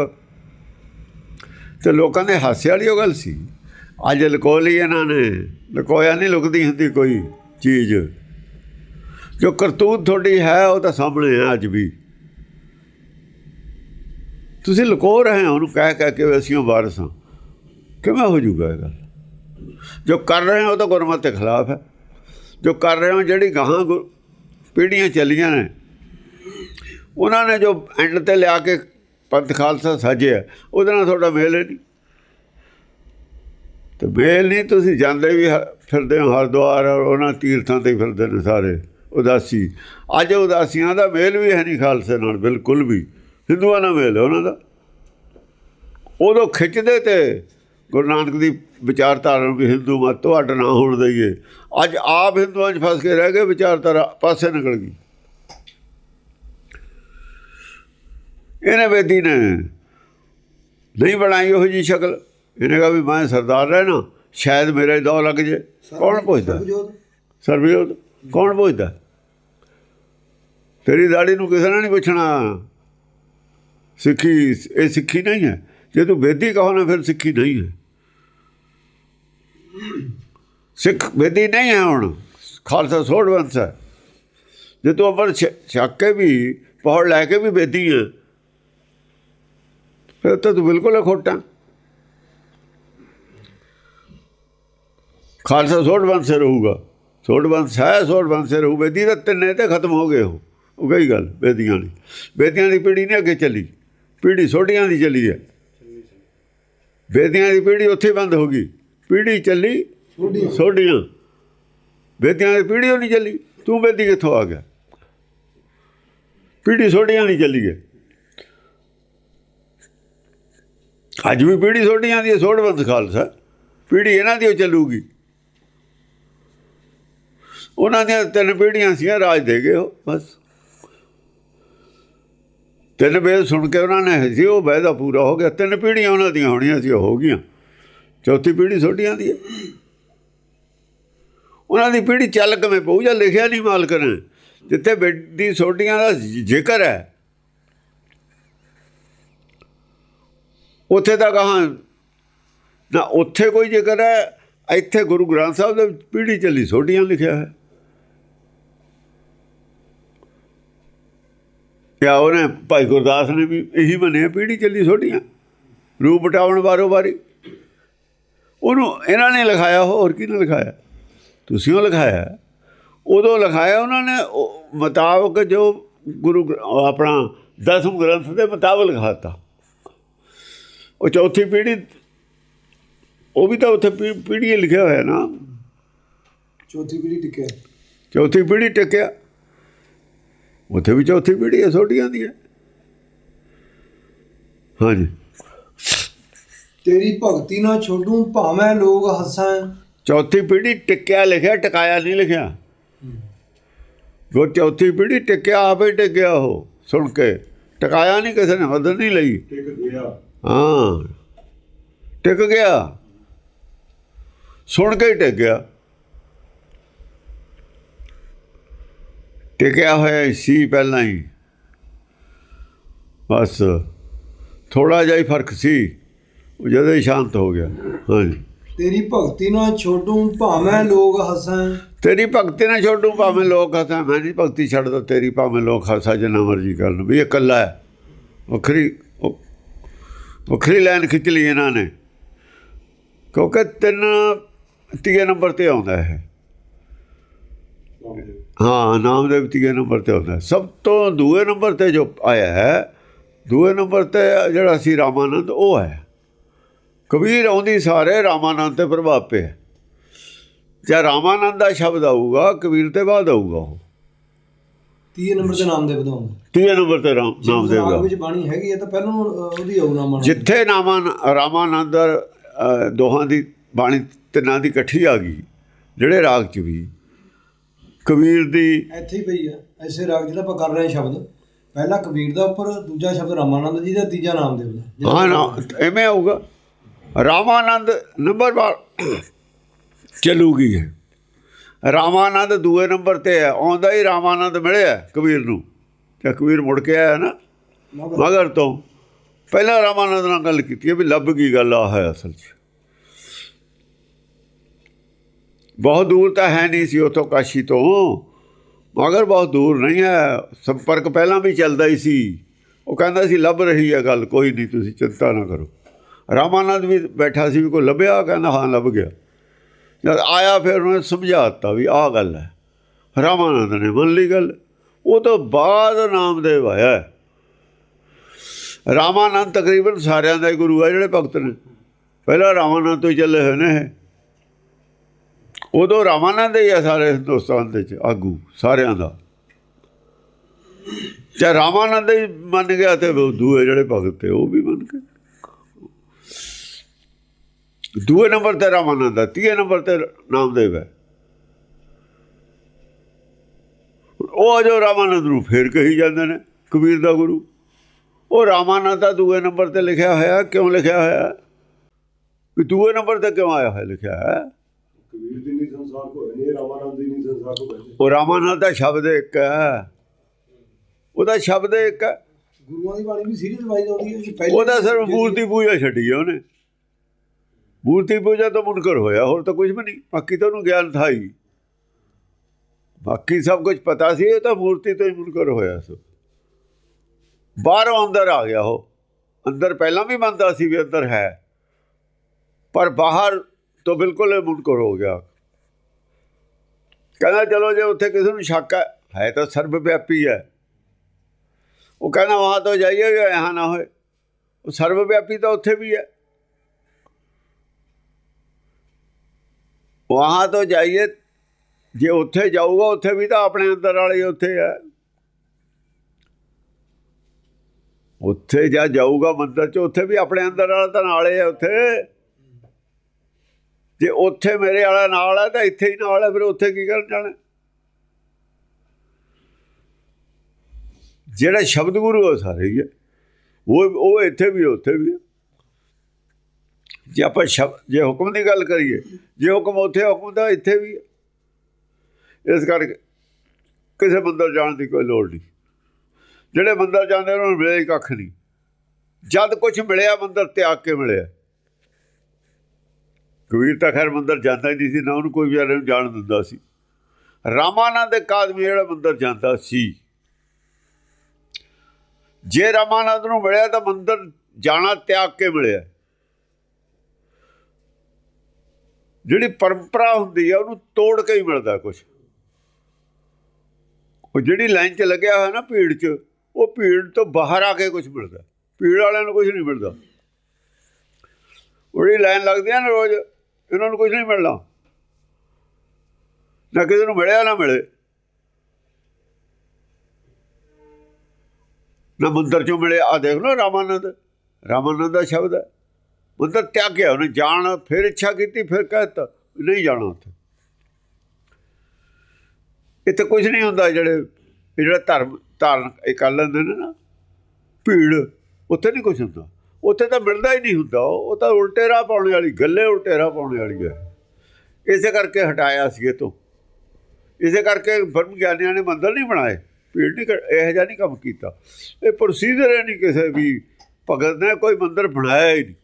Speaker 2: ਤੇ ਲੋਕਾਂ ਦੇ ਹਾਸੇ ਵਾਲੀ ਉਹ ਗੱਲ ਸੀ। ਅੱਜ ਲਕੋ ਲਈ ਇਹਨਾਂ ਨੇ, ਲਕੋਇਆ ਨਹੀਂ ਲੁਕਦੀ ਹੁੰਦੀ ਕੋਈ ਚੀਜ਼। ਜੋ ਕਰਤੂਤ ਤੁਹਾਡੀ ਹੈ, ਉਹ ਤਾਂ ਸਾਹਮਣੇ ਹੈ ਅੱਜ ਵੀ। ਤੁਸੀਂ ਲੁਕੋ ਰਹੇ ਹੋ, ਉਹਨੂੰ ਕਹਿ ਕਹਿ ਕੇ ਵੀ ਅਸੀਂ ਉਹ ਵਾਰਸ ਹਾਂ। ਕਿਵੇਂ ਹੋ ਜੂਗਾ ਇਹ ਗੱਲ? ਜੋ ਕਰ ਰਹੇ ਹੋ, ਉਹ ਤਾਂ ਗੁਰਮਤਿ ਦੇ ਖਿਲਾਫ ਹੈ। ਜੋ ਕਰ ਰਹੇ ਹੋ, ਜਿਹੜੀ ਗਾਹਾਂ ਗੁਰ- ਪੀੜ੍ਹੀਆਂ ਚੱਲੀਆਂ ਨੇ, ਉਹਨਾਂ ਨੇ ਜੋ ਐਂਡ ਤੇ ਲਿਆ ਕੇ ਪੰਥ ਖਾਲਸਾ ਸਾਜਿਆ ਉਹਦੇ ਨਾਲ ਤੁਹਾਡਾ ਮੇਲ ਹੀ ਨਹੀਂ। ਤੇ ਮੇਲ ਨਹੀਂ, ਤੁਸੀਂ ਜਾਂਦੇ ਵੀ ਹ- ਫਿਰਦੇ ਹੋ ਹਰਿਦੁਆਰ ਔਰ ਉਹਨਾਂ ਤੀਰਥਾਂ ਤੇ ਫਿਰਦੇ ਨੇ ਸਾਰੇ, ਉਦਾਸੀ। ਅੱਜ ਉਦਾਸੀਆਂ ਦਾ ਮੇਲ ਵੀ ਹੈ ਨਹੀਂ ਖਾਲਸੇ ਨਾਲ, ਬਿਲਕੁਲ ਵੀ। ਹਿੰਦੂਆਂ ਨਾਲ ਮੇਲ ਹੈ ਉਹਨਾਂ ਦਾ। ਉਦੋਂ ਖਿੱਚਦੇ ਤੇ ਗੁਰੂ ਨਾਨਕ ਦੀ ਵਿਚਾਰਧਾਰਾ ਨੂੰ ਵੀ ਹਿੰਦੂ ਮਤ, ਤੁਹਾਡਾ ਨਾ ਹੋਣ ਦਈਏ। ਅੱਜ ਆਪ ਹਿੰਦੂਆਂ 'ਚ ਫਸ ਕੇ ਰਹਿ ਗਏ, ਵਿਚਾਰਧਾਰਾ ਪਾਸੇ ਨਿਕਲ ਗਈ। ਇਹਨੇ ਬੇਦੀ ਨੇ। ਨਹੀਂ ਬਣਾਈ ਉਹ ਜੀ ਸ਼ਕਲ। ਇਹਨੇ ਕਹਾ ਵੀ ਮੈਂ ਸਰਦਾਰ ਰਹਿਣਾ ਸ਼ਾਇਦ ਮੇਰੇ ਦੋ ਲੱਗ ਜੇ। ਕੌਣ ਪੁੱਛਦਾ?
Speaker 1: ਸਰਬਜੋਤ।
Speaker 2: ਕੌਣ ਪੁੱਛਦਾ? ਤੇਰੀ ਦਾੜੀ ਨੂੰ ਕਿਸੇ ਨੇ ਨਹੀਂ ਪੁੱਛਣਾ। ਸਿੱਖੀ ਇਹ ਸਿੱਖੀ ਨਹੀਂ ਹੈ। ਜੇ ਤੂੰ ਬੇਦੀ ਕਹੋ ਨਾ ਫਿਰ ਸਿੱਖੀ ਨਹੀਂ ਹੈ। ਸਿੱਖ ਬੇਦੀ ਨਹੀਂ ਹੈ ਹੁਣ। ਖਾਲਸਾ ਸੋੜ ਹੈ। ਜੇ ਤੂੰ ਅਮਰ ਛੱਕ ਕੇ ਵੀ ਪੌੜ ਲੈ ਕੇ ਵੀ ਬੇਦੀ ਹੈ ਫਿਰ ਤਾਂ ਤੂੰ ਬਿਲਕੁਲ ਹੀ ਖੋਟਾ ਖਾਲਸਾ ਸੋੜ ਵੰਸ ਰਹੂਗਾ। ਸੋੜ ਵੰਸ ਹੈ ਸੋੜ ਵੰਸ ਰਹੂ। ਬੇਦੀ ਤਾਂ ਤਿੰਨੇ ਤੇ ਖਤਮ ਹੋ ਗਏ ਹੋ ਉਹ ਗਈ ਗੱਲ, ਬੇਦੀਆਂ ਦੀ ਬੇਦੀਆਂ ਦੀ ਪੀੜ੍ਹੀ ਨੇ ਅੱਗੇ ਚੱਲੀ। ਪੀੜ੍ਹੀ ਸੋਢੀਆਂ ਦੀ ਚੱਲੀ ਹੈ। ਬੇਦੀਆਂ ਦੀ ਪੀੜ੍ਹੀ ਉੱਥੇ ਬੰਦ ਹੋ ਗਈ। ਪੀੜ੍ਹੀ ਚੱਲੀ
Speaker 1: ਸੋਢੀਆਂ।
Speaker 2: ਬੇਦੀਆਂ ਦੀ ਪੀੜ੍ਹੀ ਉਹ ਨਹੀਂ ਚੱਲੀ। ਤੂੰ ਬੇਦੀ ਕਿੱਥੋਂ ਆ ਗਿਆ? ਪੀੜ੍ਹੀ ਸੋਢੀਆਂ ਨਹੀਂ ਚੱਲੀ ਹੈ। ਅੱਜ ਵੀ ਪੀੜ੍ਹੀ ਸੋਢੀਆਂ ਦੀ ਹੈ, ਸੋਢਵੰਤ ਖਾਲਸਾ। ਪੀੜ੍ਹੀ ਇਹਨਾਂ ਦੀ ਓ ਚੱਲੂਗੀ। ਉਹਨਾਂ ਦੀਆਂ ਤਿੰਨ ਪੀੜ੍ਹੀਆਂ ਸੀ ਰਾਜ ਦੇ ਗਏ ਉਹ ਬਸ। ਤਿੰਨ ਵੇਦ ਸੁਣ ਕੇ ਉਹਨਾਂ ਨੇ ਸੀ ਉਹ ਵਾਅਦਾ ਪੂਰਾ ਹੋ ਗਿਆ। ਤਿੰਨ ਪੀੜ੍ਹੀਆਂ ਉਹਨਾਂ ਦੀਆਂ ਹੋਣੀਆਂ ਸੀ ਉਹ ਹੋ ਗਈਆਂ। ਚੌਥੀ ਪੀੜ੍ਹੀ ਛੋਟੀਆਂ ਦੀ ਹੈ। ਉਹਨਾਂ ਦੀ ਪੀੜ੍ਹੀ ਚੱਲ ਕਿਵੇਂ ਪਊ ਜਾਂ ਲਿਖਿਆ ਨਹੀਂ ਮਾਲਕ ਨੇ? ਜਿੱਥੇ ਬੇਟੀ ਛੋਟੀਆਂ ਦਾ ਜ਼ਿਕਰ ਹੈ ਉੱਥੇ ਤਾਂ ਕਹਾਂ ਨਾ, ਉੱਥੇ ਕੋਈ ਜ਼ਿਕਰ ਹੈ, ਇੱਥੇ ਗੁਰੂ ਗ੍ਰੰਥ ਸਾਹਿਬ ਦੇ ਵਿੱਚ ਪੀੜ੍ਹੀ ਚੱਲੀ ਛੋਟੀਆਂ ਲਿਖਿਆ ਹੈ। ਕਿਆ ਉਹਨੇ, ਭਾਈ ਗੁਰਦਾਸ ਨੇ ਵੀ ਇਹੀ ਮੰਨਿਆ ਪੀੜ੍ਹੀ ਚੱਲੀ ਛੋਟੀਆਂ ਰੂਪ ਬਟਾਉਣ ਵਾਰੋ ਵਾਰੀ। ਉਹਨੂੰ ਇਹਨਾਂ ਨੇ ਲਿਖਾਇਆ, ਹੋਰ ਕਿਹਨੇ ਲਿਖਾਇਆ? ਤੁਸੀਂ ਉਹ ਲਿਖਾਇਆ ਉਦੋਂ ਲਿਖਾਇਆ ਉਹਨਾਂ ਨੇ ਮੁਤਾਬਕ ਜੋ ਗੁਰੂ ਆਪਣਾ ਦਸਮ ਗ੍ਰੰਥ ਦੇ ਮੁਤਾਬਕ ਲਿਖਾਤਾ ਉਹ ਚੌਥੀ ਪੀੜ੍ਹੀ ਉਹ ਵੀ ਤਾਂ ਉੱਥੇ ਪੀੜ੍ਹੀ ਲਿਖਿਆ ਹੋਇਆ ਨਾ।
Speaker 1: ਚੌਥੀ ਪੀੜ੍ਹੀ ਟਿਕਿਆ।
Speaker 2: ਚੌਥੀ ਪੀੜ੍ਹੀ ਟਿਕਿਆ। ਉੱਥੇ ਵੀ ਚੌਥੀ ਪੀੜ੍ਹੀ ਹੈ ਛੋਟੀਆਂ ਦੀ ਹੈ। ਹਾਂਜੀ।
Speaker 1: ਤੇਰੀ ਭਗਤੀ ਨਾ ਛੋਡੂ ਭਾਵੇਂ ਲੋਕ ਹੱਸਾਂ।
Speaker 2: ਚੌਥੀ ਪੀੜ੍ਹੀ ਟਿਕਿਆ ਲਿਖਿਆ ਟਿਕਾਇਆ ਨਹੀਂ ਲਿਖਿਆ। ਉਹ ਚੌਥੀ ਪੀੜ੍ਹੀ ਟਿਕਿਆ ਆਪੇ ਟਿਕਿਆ ਉਹ ਸੁਣ ਕੇ। ਟਿਕਾਇਆ ਨਹੀਂ ਕਿਸੇ ਨੇ ਮਦਦ ਨਹੀਂ ਲਈ।
Speaker 1: ਟਿਕ ਗਿਆ।
Speaker 2: ਹਾਂ। ਟਿਕ ਗਿਆ। ਸੁਣ ਕੇ ਹੀ ਟਿਕ ਗਿਆ। ਟਿਕਿਆ ਹੋਇਆ ਸੀ ਪਹਿਲਾਂ ਹੀ। ਬਸ ਥੋੜਾ ਜਿਹਾ ਹੀ ਫ਼ਰਕ ਸੀ। ਉਹ ਜਦੋਂ ਹੀ ਸ਼ਾਂਤ ਹੋ ਗਿਆ। ਹਾਂਜੀ।
Speaker 1: ਤੇਰੀ ਭਗਤੀ ਨਾ ਛੋਡੂ ਭਾਵੇਂ ਲੋਕ ਹੱਸਾਂ।
Speaker 2: ਤੇਰੀ ਭਗਤੀ ਨਾ ਛੱਡੂ ਭਾਵੇਂ ਲੋਕ ਹੱਸਾਂ। ਮੈਂ ਨਹੀਂ ਭਗਤੀ ਛੱਡ ਦੋ ਤੇਰੀ ਭਾਵੇਂ ਲੋਕ ਹੱਸਾਂ ਜਿੰਨਾ ਮਰਜ਼ੀ ਕਰਨ। ਵੀ ਇਹ ਇਕੱਲਾ ਹੈ। ਵੱਖਰੀ ਵੱਖਰੀ ਲਾਈਨ ਖਿੱਚ ਲਈ ਇਹਨਾਂ ਨੇ। ਕਿਉਂਕਿ ਤਿੰਨ ਤੀਏ ਨੰਬਰ ਤੇ ਆਉਂਦਾ ਹੈ ਹਾਂ ਨਾਮ ਦੇ ਤੀਏ ਨੰਬਰ ਤੇ ਆਉਂਦਾ। ਸਭ ਤੋਂ ਦੂਏ ਨੰਬਰ ਤੇ ਜੋ ਆਇਆ ਹੈ, ਦੂਏ ਨੰਬਰ ਤੇ ਜਿਹੜਾ ਸੀ ਰਾਮਾਨੰਦ, ਉਹ ਹੈ। ਕਬੀਰ ਆਉਂਦੀ ਸਾਰੇ ਰਾਮਾਨੰਦ ਤੇ ਪ੍ਰਭਾਵ ਪਿਆ ਜੇ ਰਾਮਾਨੰਦ ਦਾ ਸ਼ਬਦ ਆਊਗਾ, ਕਬੀਰ ਤੇ ਬਾਅਦ ਆਊਗਾ ਉਹ।
Speaker 1: 30 ਨੰਬਰ ਦੇ ਨਾਮ ਦੇ ਵਧਾਉਂਦਾ
Speaker 2: ਤੀਏ ਨੰਬਰ ਤੇ ਨਾਮ
Speaker 1: ਰਾਗ
Speaker 2: ਦੇਗਾ
Speaker 1: ਵਿੱਚ ਬਾਣੀ ਹੈਗੀ ਹੈ ਤਾਂ ਪਹਿਲਾਂ ਉਹਦੀ ਆਉ ਨਾਮ
Speaker 2: ਜਿੱਥੇ ਨਾਮਨ ਰਾਮਾਨੰਦ ਅ, ਦੋਹਾਂ ਦੀ ਬਾਣੀ ਤਿੰਨਾਂ ਦੀ ਇਕੱਠੀ ਆ ਗਈ ਜਿਹੜੇ ਰਾਗ ਚ ਵੀ ਕਬੀਰ ਦੀ
Speaker 1: ਇੱਥੇ ਹੀ ਪਈ ਆ ਐਸੇ ਰਾਗ ਜਿਹੜਾ ਆਪਾਂ ਕਰ ਰਹੇ ਸ਼ਬਦ। ਪਹਿਲਾ ਕਬੀਰ ਦਾ ਉੱਪਰ ਦੂਜਾ ਸ਼ਬਦ ਰਾਮਾਨੰਦ ਜੀ ਦਾ ਤੀਜਾ ਨਾਮਦੇਵ ਦਾ
Speaker 2: ਹਾਂ ਨਾ ਐਵੇਂ ਆਊਗਾ। ਰਾਮਾਨੰਦ ਨੰਬਰ ਬਾਰ ਚੱਲੂਗੀ ਹੈ ਰਾਮਾਨੰਦ ਦੂਏ ਨੰਬਰ ਤੇ ਹੈ ਆਉਂਦਾ ਹੀ ਰਾਮਾਨੰਦ ਮਿਲਿਆ ਕਬੀਰ ਨੂੰ। ਤੇ ਕਬੀਰ ਮੁੜ ਕੇ ਆਇਆ ਨਾ
Speaker 1: ਮਗਰ।
Speaker 2: ਤੋਂ। ਪਹਿਲਾਂ ਰਾਮਾਨੰਦ ਨਾਲ ਗੱਲ ਕੀਤੀ ਹੈ ਵੀ ਲੱਭ ਗਈ ਗੱਲ ਆ ਹੈ ਅਸਲ 'ਚ। ਬਹੁਤ ਦੂਰ ਤਾਂ ਹੈ ਨਹੀਂ ਸੀ ਉਥੋਂ ਕਾਸ਼ੀ ਤੋਂ। ਮਗਰ ਬਹੁਤ ਦੂਰ ਨਹੀਂ ਹੈ ਸੰਪਰਕ ਪਹਿਲਾਂ ਵੀ ਚੱਲਦਾ ਹੀ ਸੀ। ਉਹ ਕਹਿੰਦਾ ਸੀ ਲੱਭ ਰਹੀ ਹੈ ਗੱਲ ਕੋਈ ਨਹੀਂ ਤੁਸੀਂ ਚਿੰਤਾ ਨਾ ਕਰੋ। ਰਾਮਾਨੰਦ ਵੀ ਬੈਠਾ ਸੀ ਵੀ ਕੋਈ ਲੱਭਿਆ ਕਹਿੰਦਾ ਹਾਂ ਲੱਭ ਗਿਆ। ਜਦ ਆਇਆ ਫਿਰ ਉਹਨੇ ਸਮਝਾ ਦਿੱਤਾ ਵੀ ਆਹ ਗੱਲ ਹੈ। ਰਾਮਾਨੰਦ ਨੇ ਮੰਨ ਲਈ ਗੱਲ। ਉਹ ਤੋਂ ਬਾਅਦ ਨਾਮਦੇਵ ਆਇਆ ਰਾਮਾਨੰਦ ਤਕਰੀਬਨ ਸਾਰਿਆਂ ਦਾ ਹੀ ਗੁਰੂ ਹੈ ਜਿਹੜੇ ਭਗਤ ਨੇ। ਪਹਿਲਾਂ ਰਾਮਾਨੰਦ ਤੋਂ ਹੀ ਚੱਲੇ ਹੋਏ ਨੇ ਉਦੋਂ ਰਾਮਾਨੰਦ ਹੀ ਆ ਸਾਰੇ ਹਿੰਦੁਸਤਾਨ ਦੇ ਚ ਆਗੂ ਸਾਰਿਆਂ ਦਾ। ਜੇ ਰਾਮਾਨੰਦ ਹੀ ਮੰਨ ਗਿਆ ਤੇ ਉਹ ਦੂਏ ਜਿਹੜੇ ਭਗਤ ਤੇ ਉਹ ਵੀ ਮੰਨ ਗਏ। ਦੂਏ ਨੰਬਰ ਤੇ ਰਾਮਾਨੰਦ ਆ ਤੀਏ ਨੰਬਰ ਤੇ ਨਾਮਦੇਵ ਹੈ। ਉਹ ਜੋ ਰਾਮਾਨੰਦ ਨੂੰ ਫੇਰ ਕਹੀ ਜਾਂਦੇ ਨੇ ਕਬੀਰ ਦਾ ਗੁਰੂ। ਉਹ ਰਾਮਾਨੰਦ ਦਾ ਦੂਏ ਨੰਬਰ ਤੇ ਲਿਖਿਆ ਹੋਇਆ ਕਿਉਂ ਲਿਖਿਆ ਹੋਇਆ? ਵੀ ਦੂਏ ਨੰਬਰ ਤੇ ਕਿਉਂ ਆਇਆ ਹੋਇਆ ਲਿਖਿਆ ਹੈ
Speaker 3: ਕਬੀਰ ਦੀ ਨਹੀਂ ਸੰਸਾਰ ਕੋ ਹੈ ਨਹੀਂ ਰਾਮਾਨੰਦ ਦੀ ਨਹੀਂ ਸੰਸਾਰ ਕੋ ਬੈਠੇ।
Speaker 2: ਉਹ ਰਾਮਾਨੰਦ ਦਾ ਸ਼ਬਦ ਇੱਕ ਹੈ। ਉਹਦਾ ਸ਼ਬਦ ਇੱਕ ਹੈ।
Speaker 1: ਗੁਰੂਆਂ ਦੀ ਬਾਣੀ ਵੀ ਸੀਰੀਅਸ ਵਾਈਜ਼ ਆਉਂਦੀ ਹੈ
Speaker 2: ਉਹਦਾ ਸਿਰਫ ਮੂਰਤੀ ਪੂਜਾ ਛੱਡੀ ਹੈ ਉਹਨੇ। ਮੂਰਤੀ ਪੂਜਾ ਤੋਂ ਮੁਨਕਰ ਹੋਇਆ, ਹੋਰ ਤਾਂ ਕੁਝ ਵੀ ਨਹੀਂ। ਬਾਕੀ ਤਾਂ ਉਹਨੂੰ ਗਿਆਨ ਥਾ ਹੀ। ਬਾਕੀ ਸਭ ਕੁਝ ਪਤਾ ਸੀ, ਇਹ ਤਾਂ ਮੂਰਤੀ ਤੋਂ ਹੀ ਮੁਨਕਰ ਹੋਇਆ ਸੋ ਬਾਹਰੋਂ ਅੰਦਰ ਆ ਗਿਆ ਉਹ। ਅੰਦਰ ਪਹਿਲਾਂ ਵੀ ਮੰਨਦਾ ਸੀ ਵੀ ਅੰਦਰ ਹੈ। ਪਰ ਬਾਹਰ ਤੋਂ ਬਿਲਕੁਲ ਇਹ ਮੁਨਕਰ ਹੋ ਗਿਆ। ਕਹਿੰਦਾ, ਚਲੋ ਜੇ ਉੱਥੇ ਕਿਸੇ ਨੂੰ ਸ਼ੱਕ ਹੈ ਹੈ ਤਾਂ ਸਰਬ ਵਿਆਪੀ ਹੈ। ਉਹ ਕਹਿੰਦਾ ਵਹਾਂ ਤੋਂ ਜਾਈਏ ਵੀ यहाँ ਨਾ ਹੋਏ। ਉਹ ਸਰਵ ਵਿਆਪੀ ਤਾਂ ਉੱਥੇ ਵੀ ਹੈ। ਵਹਾਂ ਤੋਂ ਜਾਈਏ, ਜੇ ਉੱਥੇ ਜਾਊਗਾ, ਉੱਥੇ ਵੀ ਤਾਂ ਆਪਣੇ ਅੰਦਰ ਵਾਲੇ ਹੀ ਉੱਥੇ ਹੈ ਉੱਥੇ ਜਾ ਜਾਊਗਾ ਮੰਦਰ ਚ, ਉੱਥੇ ਵੀ ਆਪਣੇ ਅੰਦਰ ਵਾਲਾ ਤਾਂ ਨਾਲੇ ਹੈ ਉੱਥੇ। ਜੇ ਉੱਥੇ ਮੇਰੇ ਵਾਲਾ ਨਾਲ ਹੈ ਤਾਂ ਇੱਥੇ ਹੀ ਨਾਲ ਹੈ ਫਿਰ ਉੱਥੇ ਕੀ ਕਰਨ ਜਾਣਾ? ਜਿਹੜਾ ਸ਼ਬਦ ਗੁਰੂ ਉਹ ਸਾਰੇ ਹੀ ਹੈ ਉਹ ਉਹ ਇੱਥੇ ਵੀ ਉੱਥੇ ਵੀ ਹੈ ਜੇ ਆਪਾਂ ਸ਼ਬਦ ਜੇ ਹੁਕਮ ਦੀ ਗੱਲ ਕਰੀਏ, ਜੇ ਹੁਕਮ ਉੱਥੇ ਹੁਕਮ ਦਾ ਇੱਥੇ ਵੀ ਇਸ ਕਰਕੇ ਕਿਸੇ ਮੰਦਰ ਜਾਣ ਦੀ ਕੋਈ ਲੋੜ ਨਹੀਂ। ਜਿਹੜੇ ਮੰਦਰ ਜਾਂਦੇ ਉਹਨਾਂ ਨੂੰ ਮਿਲਿਆ ਹੀ ਕੱਖ ਨਹੀਂ। ਜਦ ਕੁਝ ਮਿਲਿਆ, ਮੰਦਰ ਤਿਆਗ ਕੇ ਮਿਲਿਆ। ਕਬੀਰ ਤਾਂ ਖੈਰ ਮੰਦਰ ਜਾਂਦਾ ਹੀ ਨਹੀਂ ਸੀ, ਨਾ ਉਹਨੂੰ ਕੋਈ ਵਿਚਾਰੇ ਨੂੰ ਜਾਣ ਦਿੰਦਾ ਸੀ। ਰਾਮਾਨੰਦ ਇੱਕ ਆਦਮੀ ਜਿਹੜਾ ਮੰਦਰ ਜਾਂਦਾ ਸੀ। ਜੇ ਰਾਮਾਨੰਦ ਨੂੰ ਮਿਲਿਆ, ਤਾਂ ਮੰਦਰ ਜਾਣਾ ਤਿਆਗ ਕੇ ਮਿਲਿਆ। ਜਿਹੜੀ ਪਰੰਪਰਾ ਹੁੰਦੀ ਆ, ਉਹਨੂੰ ਤੋੜ ਕੇ ਹੀ ਮਿਲਦਾ ਕੁਝ ਉਹ ਜਿਹੜੀ ਲਾਈਨ 'ਚ ਲੱਗਿਆ ਹੋਇਆ ਨਾ ਭੀੜ 'ਚ, ਉਹ ਭੀੜ ਤੋਂ ਬਾਹਰ ਆ ਕੇ ਕੁਝ ਮਿਲਦਾ। ਭੀੜ ਵਾਲਿਆਂ ਨੂੰ ਕੁਝ ਨਹੀਂ ਮਿਲਦਾ। ਉਹਦੀ ਲਾਈਨ ਲੱਗਦੀਆਂ ਨਾ ਰੋਜ਼, ਇਹਨਾਂ ਨੂੰ ਕੁਝ ਨਹੀਂ ਮਿਲਣਾ। ਨਾ ਕਿਸੇ ਨੂੰ ਮਿਲਿਆ, ਨਾ ਮਿਲੇ। ਨਾ ਮੰਦਰ ਚੋਂ ਮਿਲੇ। ਆ ਦੇਖ ਲਓ ਰਾਮਾਨੰਦ। ਰਾਮਾਨੰਦ ਦਾ ਸ਼ਬਦ ਹੈ। ਮੰਦਰ ਤਿਆਗਿਆ ਉਹਨੇ? ਜਾਣ, ਫਿਰ ਇੱਛਾ ਕੀਤੀ, ਫਿਰ ਕਹਿਤਾ, ਨਹੀਂ ਜਾਣਾ ਉੱਥੇ। ਇੱਥੇ ਕੁਝ ਨਹੀਂ ਹੁੰਦਾ ਜਿਹੜੇ ਇਹ ਜਿਹੜਾ ਧਰਮ, ਧਾਰਨ ਇਹ ਕਰ ਲੈਂਦੇ ਨੇ ਨਾ। ਭੀੜ, ਉੱਥੇ ਨਹੀਂ ਕੁਝ ਹੁੰਦਾ। ਉੱਥੇ ਤਾਂ ਮਿਲਦਾ ਹੀ ਨਹੀਂ ਹੁੰਦਾ ਉਹ। ਤਾਂ ਉਲਟੇ ਰਾਹ ਪਾਉਣ ਵਾਲੀ, ਗੱਲੇ ਉਲਟੇ ਰਾਹ ਪਾਉਣ ਵਾਲੀ ਹੈ। ਇਸੇ ਕਰਕੇ ਹਟਾਇਆ ਸੀ ਇਹ ਤੋਂ। ਇਸੇ ਕਰਕੇ ਬ੍ਰਹਮ ਗਿਆਨੀਆਂ ਨੇ ਮੰਦਰ ਨਹੀਂ ਬਣਾਏ। ਭੀੜ ਨਹੀਂ ਕਰ- ਇਹੋ ਜਿਹਾ ਨਹੀਂ ਕੰਮ ਕੀਤਾ। ਇਹ ਪ੍ਰੋਸੀਜਰ ਹੈ ਨਹੀਂ ਕਿਸੇ ਵੀ ਭਗਤ ਨੇ ਕੋਈ ਮੰਦਰ ਬਣਾਇਆ ਹੀ ਨਹੀਂ।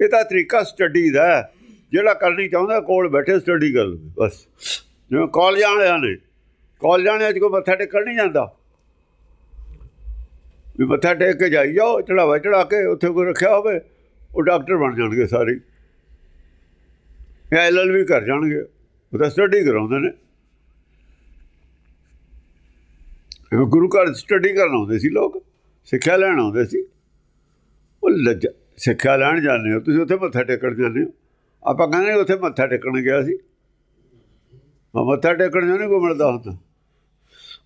Speaker 2: ਇਹ ਤਾਂ ਤਰੀਕਾ ਸਟੱਡੀ ਦਾ ਜਿਹੜਾ ਕਰਨੀ ਚਾਹੁੰਦਾ ਕੋਲ ਬੈਠੇ ਸਟੱਡੀ ਕਰ ਲਵੇ ਬਸ। ਜਿਵੇਂ ਕਾਲਜਾਂ ਵਾਲਿਆਂ ਨੇ, ਕਾਲਜਾਂ ਵਾਲਿਆਂ 'ਚ ਕੋਈ ਮੱਥਾ ਟੇਕਣ ਨਹੀਂ ਜਾਂਦਾ। ਵੀ ਮੱਥਾ ਟੇਕ ਕੇ ਜਾਈ ਜਾਓ ਚੜਾਵਾ ਚੜਾ ਕੇ ਉੱਥੇ ਕੋਈ ਰੱਖਿਆ ਹੋਵੇ, ਉਹ ਡਾਕਟਰ ਬਣ ਜਾਣਗੇ ਸਾਰੇ। ਇਹ ਐਲਐਲਬੀ ਕਰ ਜਾਣਗੇ, ਉਹ ਤਾਂ ਸਟੱਡੀ ਕਰਾਉਂਦੇ ਨੇ। ਇਹ ਗੁਰੂ ਘਰ ਸਟੱਡੀ ਕਰਨ ਆਉਂਦੇ ਸੀ ਲੋਕ, ਸਿੱਖਿਆ ਲੈਣ ਆਉਂਦੇ ਸੀ। ਉਹ ਲੱਜ ਸਿੱਖਿਆ ਲੈਣ ਜਾਂਦੇ ਹੋ, ਤੁਸੀਂ ਉੱਥੇ ਮੱਥਾ ਟੇਕਣ ਜਾਂਦੇ ਹੋ? ਆਪਾਂ ਕਹਿੰਦੇ ਉੱਥੇ ਮੱਥਾ ਟੇਕਣ ਗਿਆ ਸੀ। ਮੱਥਾ ਟੇਕਣ ਜਾਣੇ ਕੋਈ ਮਿਲਦਾ ਹੁੰਦਾ।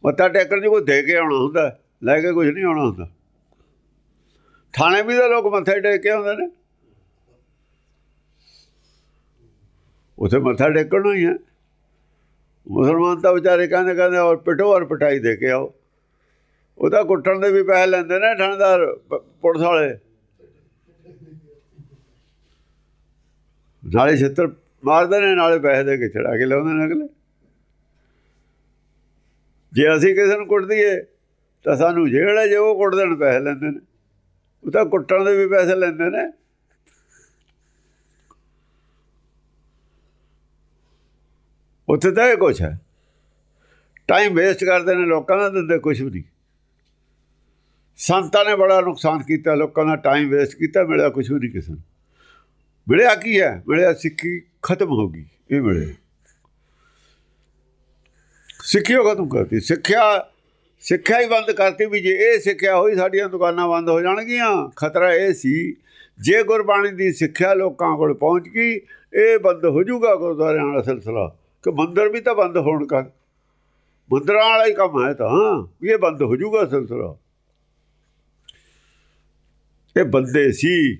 Speaker 2: ਮੱਥਾ ਟੇਕਣ ਨੂੰ ਕੋਈ ਦੇ ਕੇ ਆਉਣਾ ਹੁੰਦਾ, ਲੈ ਕੇ ਕੁਝ ਨਹੀਂ ਆਉਣਾ ਹੁੰਦਾ। ਥਾਣੇ ਵੀ ਤਾਂ ਲੋਕ ਮੱਥਾ ਟੇਕ ਕੇ ਆਉਂਦੇ ਨੇ। ਉੱਥੇ ਮੱਥਾ ਟੇਕਣ ਹੀ ਹੈ। ਮੁਸਲਮਾਨ ਤਾਂ ਵਿਚਾਰੇ ਕਹਿੰਦੇ ਕਹਿੰਦੇ, ਔਰ ਪਿਟੋ ਔਰ ਪਟਾਈ ਦੇ ਕੇ ਆਓ। ਉਹਦਾ ਕੁੱਟਣ ਦੇ ਵੀ ਪੈਸੇ ਲੈਂਦੇ ਨੇ, ਥਾਣੇਦਾਰ ਪੁਲਿਸ ਵਾਲੇ। ਨਾਲੇ ਛਿੱਤਰ ਮਾਰਦੇ ਨੇ, ਨਾਲੇ ਪੈਸੇ ਦੇ ਕੇ ਚੜਾ ਕੇ ਲਿਆਉਂਦੇ ਨੇ ਅਗਲੇ। ਜੇ ਅਸੀਂ ਕਿਸੇ ਨੂੰ ਕੁੱਟ ਦਈਏ, ਤਾਂ ਸਾਨੂੰ ਜਿਹੜਾ ਜੇ ਉਹ ਕੁੱਟਦੇ ਨੇ ਪੈਸੇ ਲੈਂਦੇ ਨੇ। ਉਹ ਤਾਂ ਕੁੱਟਣ ਦੇ ਵੀ ਪੈਸੇ ਲੈਂਦੇ ਨੇ। ਉੱਥੇ ਤਾਂ ਇਹ ਕੁਛ ਹੈ। ਟਾਈਮ ਵੇਸਟ ਕਰਦੇ ਨੇ ਲੋਕਾਂ ਦਾ, ਦਿੰਦੇ ਕੁਝ ਵੀ ਨਹੀਂ। ਸੰਤਾਂ ਨੇ ਬੜਾ ਨੁਕਸਾਨ ਕੀਤਾ, ਲੋਕਾਂ ਦਾ ਟਾਈਮ ਵੇਸਟ ਕੀਤਾ, ਮਿਲਿਆ ਕੁਝ ਵੀ ਨਹੀਂ ਕਿਸੇ ਨੂੰ। ਮਿਲਿਆ ਕੀ ਹੈ? ਮਿਲਿਆ ਸਿੱਖੀ ਖਤਮ ਹੋ ਗਈ, ਇਹ ਮਿਲਿਆ ਸਿੱਖੀ ਉਹ ਖਤਮ ਕਰਤੀ। ਸਿੱਖਿਆ ਸਿੱਖਿਆ ਹੀ ਬੰਦ ਕਰਤੀ ਵੀ ਜੇ ਇਹ ਸਿੱਖਿਆ ਹੋਈ, ਸਾਡੀਆਂ ਦੁਕਾਨਾਂ ਬੰਦ ਹੋ ਜਾਣਗੀਆਂ। ਖਤਰਾ ਇਹ ਸੀ, ਜੇ ਗੁਰਬਾਣੀ ਦੀ ਸਿੱਖਿਆ ਲੋਕਾਂ ਕੋਲ ਪਹੁੰਚ ਗਈ, ਇਹ ਬੰਦ ਹੋ ਜਾਊਗਾ ਗੁਰਦੁਆਰਿਆਂ ਵਾਲਾ ਸਿਲਸਿਲਾ। ਕਿ ਮੰਦਰ ਵੀ ਤਾਂ ਬੰਦ ਹੋਣ ਕਰ, ਮੰਦਰਾਂ ਵਾਲਾ ਹੀ ਕੰਮ ਹੈ ਤਾਂ, ਵੀ ਇਹ ਬੰਦ ਹੋ ਜਾਊਗਾ ਸਿਲਸਿਲਾ। ਇਹ ਬੰਦੇ ਸੀ।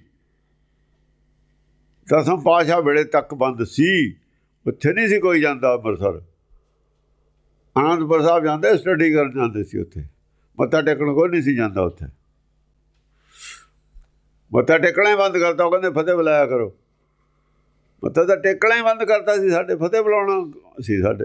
Speaker 2: ਦਸਮ ਪਾਸ਼ਾ ਵੇਲੇ ਤੱਕ ਬੰਦ ਸੀ। ਉੱਥੇ ਨਹੀਂ ਸੀ ਕੋਈ ਜਾਂਦਾ ਅੰਮ੍ਰਿਤਸਰ। ਆਨੰਦਪੁਰ ਸਾਹਿਬ ਜਾਂਦੇ ਸਟੱਡੀ ਕਰਨ ਜਾਂਦੇ ਸੀ ਉੱਥੇ। ਮੱਥਾ ਟੇਕਣ ਕੋਈ ਨਹੀਂ ਸੀ ਜਾਂਦਾ ਉੱਥੇ। ਮੱਥਾ ਟੇਕਣਾ ਹੀ ਬੰਦ ਕਰਤਾ, ਉਹ ਕਹਿੰਦੇ ਫਤਿਹ ਬੁਲਾਇਆ ਕਰੋ। ਮੱਥਾ ਤਾਂ ਟੇਕਣਾ ਹੀ ਬੰਦ ਕਰਤਾ ਸੀ, ਸਾਡੇ ਫਤਿਹ ਬੁਲਾਉਣਾ ਸੀ ਸਾਡੇ।